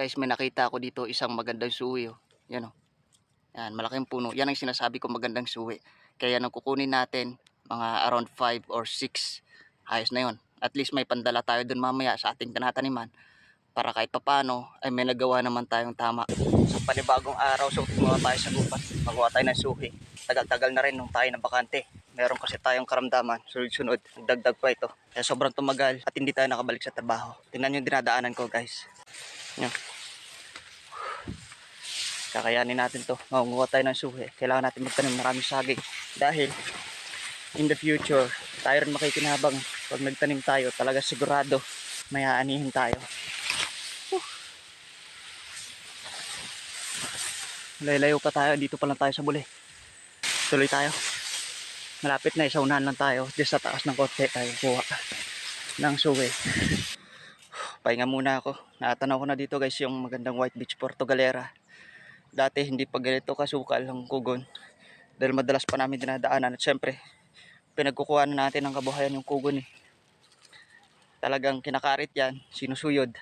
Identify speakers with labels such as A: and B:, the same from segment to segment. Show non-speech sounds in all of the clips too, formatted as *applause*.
A: Guys, may nakita ako dito isang magandang suwi. Oh. Yan oh. Yan, malaking puno. Yan ang sinasabi ko magandang suwi. Kaya nang kukunin natin mga around 5 or 6. Ayos na yon. At least may pandala tayo dun mamaya sa ating tinataniman. Para kahit papano ay may nagawa naman tayong tama. Sa panibagong araw, so gumawa tayo sa gupat. Magawa tayo ng suhi. Tagal-tagal na rin nung tayo na bakante. Meron kasi tayong karamdaman. Sunod-sunod. Nagdagdag pa ito. Kaya sobrang tumagal at hindi tayo nakabalik sa trabaho. Tingnan yung dinadaanan ko guys. Yan. Kakayanin natin to. Makunguha tayo ng suhi. Kailangan natin magtanim maraming saging. Dahil in the future, tayo rin makikinabang. Pag nagtanim tayo, talaga sigurado may aanihin tayo. Whew. Layo-layo pa tayo. Dito pa lang tayo sa buli. Tuloy tayo. Malapit na. Isa unahan lang tayo. Just sa taas ng konti tayo kuha ng suwi. Pahinga muna ako. Natanaw ko na dito guys yung magandang White Beach Porto Galera. Dati hindi pa ganito kasukal ang kugon. Dahil madalas pa namin dinadaanan. At syempre, pinagkukuha na natin ng kabuhayan yung kugon eh. Talagang kinakarit yan, sinusuyod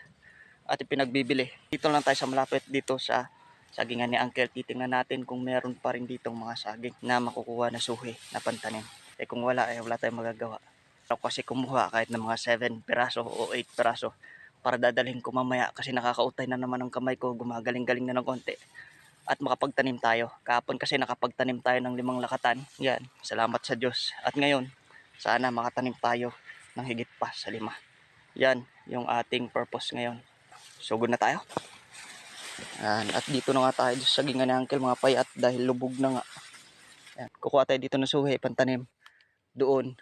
A: at ipinagbibili. Dito lang tayo sa malapit dito sa sagingan ni Uncle. Titingnan natin kung meron pa rin ditong mga saging na makukuha na suhi na pantanim. Eh kung wala, eh wala tayong magagawa. Ako kasi kumuha kahit ng mga 7 peraso o 8 peraso para dadalhin ko mamaya kasi nakakautay na naman ang kamay ko, gumagaling-galing na ng konti. At makapagtanim tayo. Kahapon kasi nakapagtanim tayo ng limang lakatan. Yan, salamat sa Diyos. At ngayon, sana makatanim tayo ng higit pa sa lima. Yan, yung ating purpose ngayon. Sugod na tayo. Yan, at dito na nga tayo sa gingan ni Uncle mga payat dahil lubog na nga. Yan, kukuha tayo dito ng suhi, pantanim doon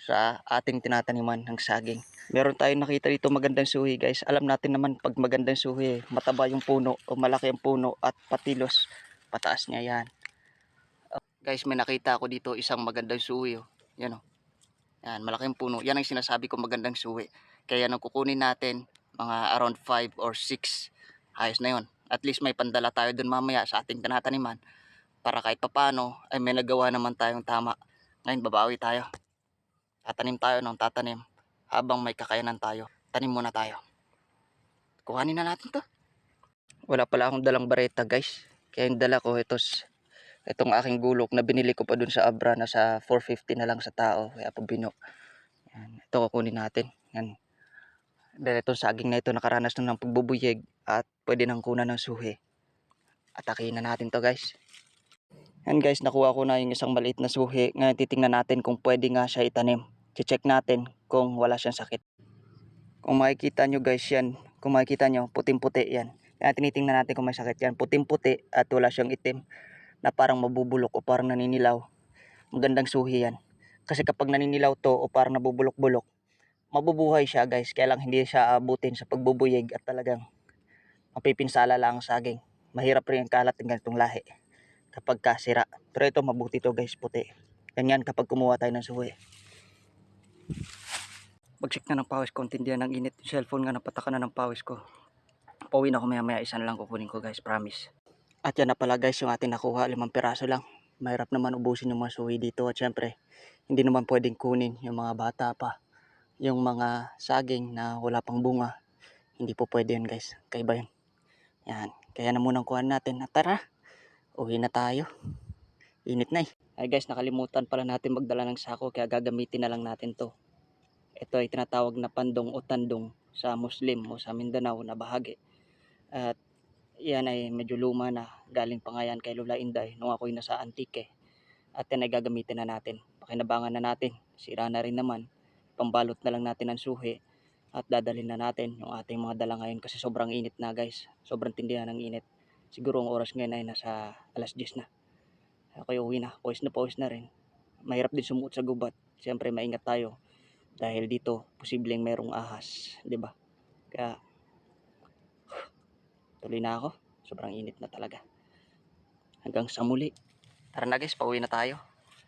A: sa ating tinataniman ng saging. Meron tayong nakita dito magandang suhi guys. Alam natin naman pag magandang suhi, mataba yung puno o malaki ang puno at patilos. Pataas niya yan. Guys, may nakita ako dito isang magandang suhi. Oh. Yan oh. Yan, malaking puno. Yan ang sinasabi ko magandang suhi. Kaya nang kukunin natin mga around 5 or 6. Ayos na yon. At least may pandala tayo dun mamaya sa ating tinataniman. Para kahit papano ay may nagawa naman tayong tama. Ngayon babawi tayo. Tatanim tayo ng tatanim. Habang may kakayanan tayo. Tanim muna tayo. Kuhanin na natin to. Wala pala akong dalang bareta guys. Kaya yung dala ko ito itong aking gulok na binili ko pa dun sa Abra na sa 450 na lang sa tao. Kaya po bino. Yan. Ito kukunin natin. Yan. Dahil itong saging na ito nakaranas na ng pagbubuyeg at pwede nang kunan ng suhi. Atakihin na natin to guys. Yan guys, nakuha ko na yung isang maliit na suhi. Ngayon titingnan natin kung pwede nga siya itanim. Check natin kung wala siyang sakit. Kung makikita nyo guys yan, kung makikita nyo, puting-puti yan. Kaya tinitingnan natin kung may sakit yan. Puting-puti at wala siyang itim na parang mabubulok o parang naninilaw. Magandang suhi yan. Kasi kapag naninilaw to o parang nabubulok-bulok, mabubuhay siya guys. Kaya lang hindi siya abutin sa pagbubuyeg at talagang mapipinsala lang ang saging. Mahirap rin ang kalat ng ganitong lahi kapag kasira. Pero ito mabuti to guys, puti. Ganyan kapag kumuha tayo ng suhi. Bagsik na ng pawis ko, tindihan ng init. Yung cellphone nga napataka na ng pawis ko. Pauwi na ako maya maya, isa na lang kukunin ko guys, promise. At yan na pala guys, yung ating nakuha, limang piraso lang. Mahirap naman ubusin yung mga suhi dito. At syempre, hindi naman pwedeng kunin yung mga bata pa. Yung mga saging na wala pang bunga. Hindi po pwede yun guys. Kaiba yun. Yan. Kaya na munang kuhan natin. At tara, uwi na tayo. Init na eh. Ay guys, nakalimutan pala natin magdala ng sako kaya gagamitin na lang natin to. Ito ay tinatawag na pandong o tandong sa Muslim o sa Mindanao na bahagi. At yan ay medyo luma na. Galing pa nga kay Lola Inday nung ako'y nasa Antique. At yan ay gagamitin na natin. Pakinabangan na natin. Sira na rin naman. Pambalot na lang natin ang suhi. At dadalhin na natin yung ating mga dala ngayon kasi sobrang init na guys. Sobrang tindihan ng init. Siguro ang oras ngayon ay nasa alas 10 na. Ako uwi na. Pawis na pawis na rin. Mahirap din sumuot sa gubat. Siyempre maingat tayo. Dahil dito, posibleng merong ahas. ba? Kaya, *sighs* tuloy na ako. Sobrang init na talaga. Hanggang sa muli. Tara na guys, pauwi na tayo.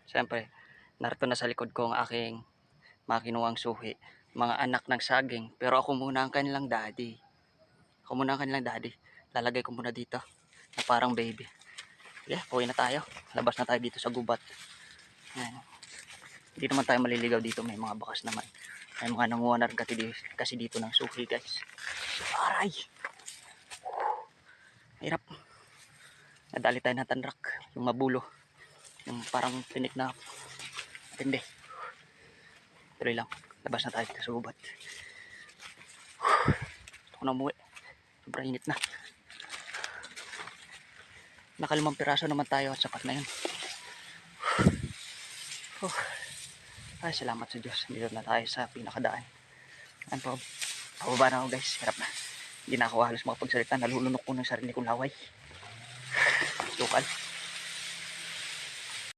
A: Siyempre, narito na sa likod ko ang aking makinuwang suhi. Mga anak ng saging. Pero ako muna ang kanilang daddy. Ako muna ang kanilang daddy. Lalagay ko muna dito. Na parang baby. Yeah, pauwi na tayo. Labas na tayo dito sa gubat. Yan. Hindi naman tayo maliligaw dito. May mga bakas naman. May mga nanguha na kasi di- kasi dito ng suhi guys. Aray! Hirap. Nadali tayo ng tanrak. Yung mabulo. Yung parang tinik na tindi. Tuloy lang. Labas na tayo sa gubat. Gusto ko na umuwi. Sobrang init na. Nakalimang piraso naman tayo at sapat na yun. Oh. Ay, salamat sa Diyos. Dito na tayo sa pinakadaan. Ano po? Pababa na ako guys. Hirap na. Hindi na ako halos makapagsalita. Nalulunok ko ng sarili kong laway. Lokal.